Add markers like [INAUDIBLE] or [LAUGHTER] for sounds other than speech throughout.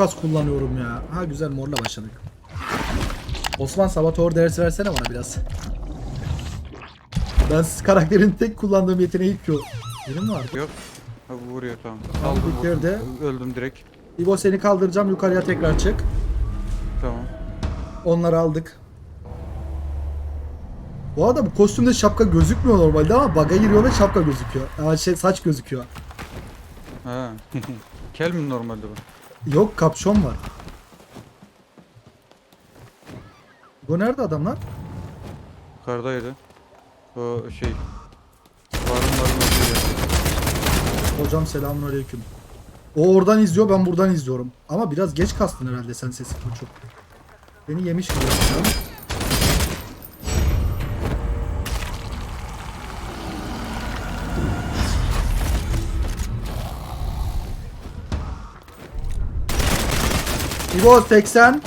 az kullanıyorum ya. Ha güzel morla başladık. Osman Sabator dersi versene bana biraz. Ben karakterin tek kullandığım yeteneği Q. Benim var? Yok. Ha, bu vuruyor tamam. Aldım bir kere de-. Öldüm direkt. İbo seni kaldıracağım yukarıya tekrar çık. Tamam. Onları aldık. Bu arada bu kostümde şapka gözükmüyor normalde ama baga giriyor ve şapka gözüküyor. Ama şey saç gözüküyor. Ha. [LAUGHS] Kel mi normalde bu? Yok kapşon var. Bu nerede adamlar? Yukarıdaydı. O şey. Varım varım öldü. Hocam selamünaleyküm. O oradan izliyor ben buradan izliyorum. Ama biraz geç kastın herhalde sen sesi çok. Beni yemiş gibi İbo 80.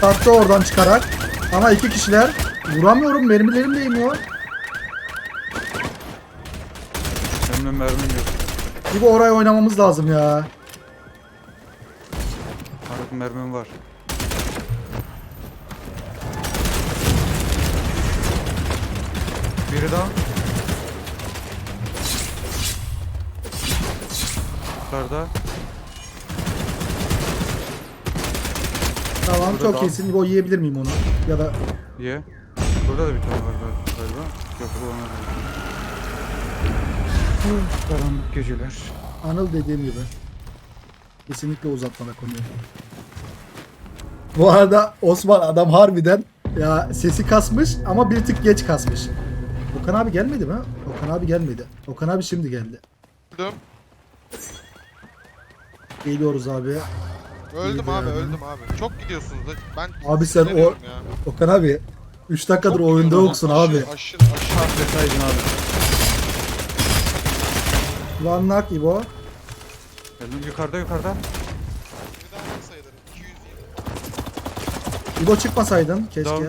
Tattı oradan çıkarak. Ama iki kişiler. Vuramıyorum mermilerim değmiyor. Benim de mermim yok. İbo oraya oynamamız lazım ya. Artık mermim var. Biri daha. Yukarıda. Tamam Burada çok da- iyisin. İbo yiyebilir miyim onu? Ya da Ye. Burada da bir tane var gal- galiba. Yok bu ona da. Karanlık geceler. Anıl dediğim gibi. Kesinlikle uzatmada konuyu. Bu arada Osman adam harbiden ya sesi kasmış ama bir tık geç kasmış. Okan abi gelmedi mi? Okan abi gelmedi. Okan abi şimdi geldi. Öldüm. Geliyoruz abi. Öldüm abi öldüm abi. Çok gidiyorsunuz da ben Abi sen o- sinirleniyorum ya. Okan abi 3 dakikadır Çok oyunda gidiyorum. yoksun Aşırı, abi. Aşırı aşırı. Affetsaydın abi. One knock İbo. Geldim yukarıda yukarıda. Bir daha bak sayılır. 200 İbo çıkmasaydın keşke. Tamam.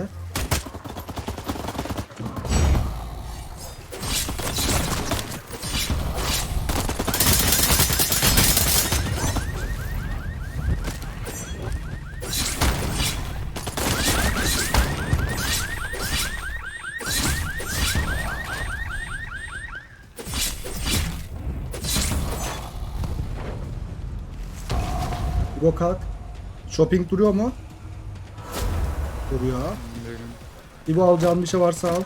İbo kalk. Shopping duruyor mu? Duruyor. Bilmiyorum. İbo alacağın bir şey varsa al.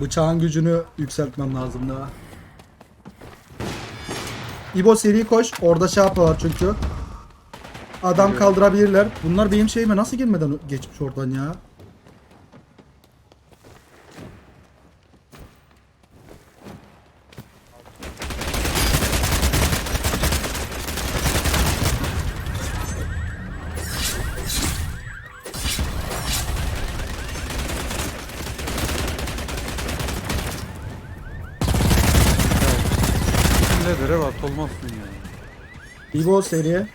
Bıçağın gücünü yükseltmem lazım daha. İbo seri koş. Orada şey yapıyorlar çünkü. Adam kaldırabilirler. Bunlar benim şeyime nasıl girmeden geçmiş oradan ya? Şimdi de revat olmazsın yani. İbo seri.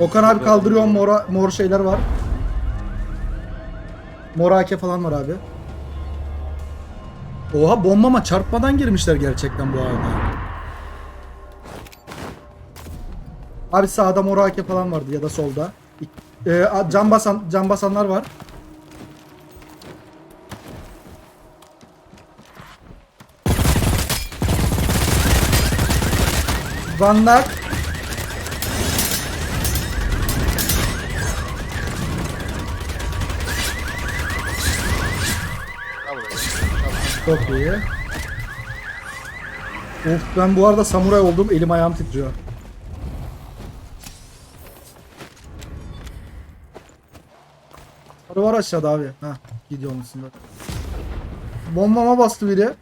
Okan abi kaldırıyor mor, mor şeyler var. Mor AK falan var abi. Oha bombama çarpmadan girmişler gerçekten bu arada. Abi sağda mor AK falan vardı ya da solda. Ee, can basan can basanlar var. Gel buraya. Çok iyi. Of ben bu arada samuray oldum. Elim ayağım titriyor. Sarı var aşağıda abi. Ha gidiyor musun bak. Bombama bastı biri.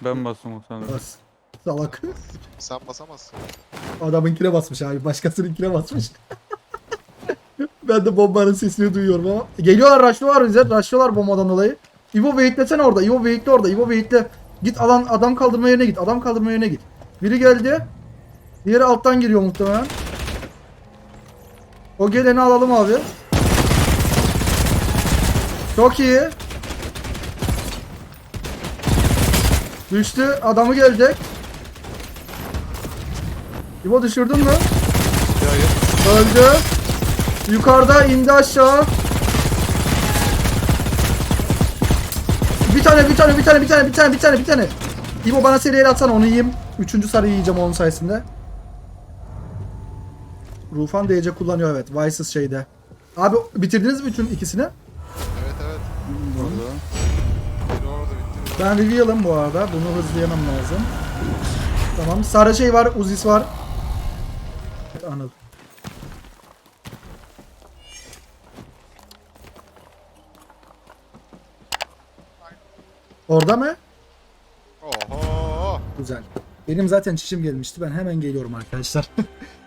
Ben bastım o sana. Bas. Salak. Sen basamazsın. Adamınkine basmış abi. Başkasınınkine basmış. [LAUGHS] ben de bombanın sesini duyuyorum ama. Geliyorlar rushlıyorlar bize. Rushlıyorlar bombadan dolayı. İbo beyitlesene orada. İbo beyitli orada. İbo beyitli. Git alan adam kaldırma yerine git. Adam kaldırma yerine git. Biri geldi. Diğeri alttan giriyor muhtemelen. O geleni alalım abi. Çok iyi. Düştü. Adamı gelecek. İbo düşürdün mü? Ya. Öldü. Yukarıda indi aşağı. Bir tane bir tane bir tane bir tane bir tane bir tane bir tane. İbo bana seri el atsana onu yiyeyim. Üçüncü sarıyı yiyeceğim onun sayesinde. Rufan DC kullanıyor evet. Vices şeyde. Abi bitirdiniz mi bütün ikisini? Evet evet. Orada. Biri orada bitti. Ben reveal'ım bu arada. Bunu hızlı yemem lazım. Tamam. Sarı şey var. Uzis var. Evet, Anıl. Orada mı? Oho. Güzel. Benim zaten çişim gelmişti. Ben hemen geliyorum arkadaşlar. [LAUGHS]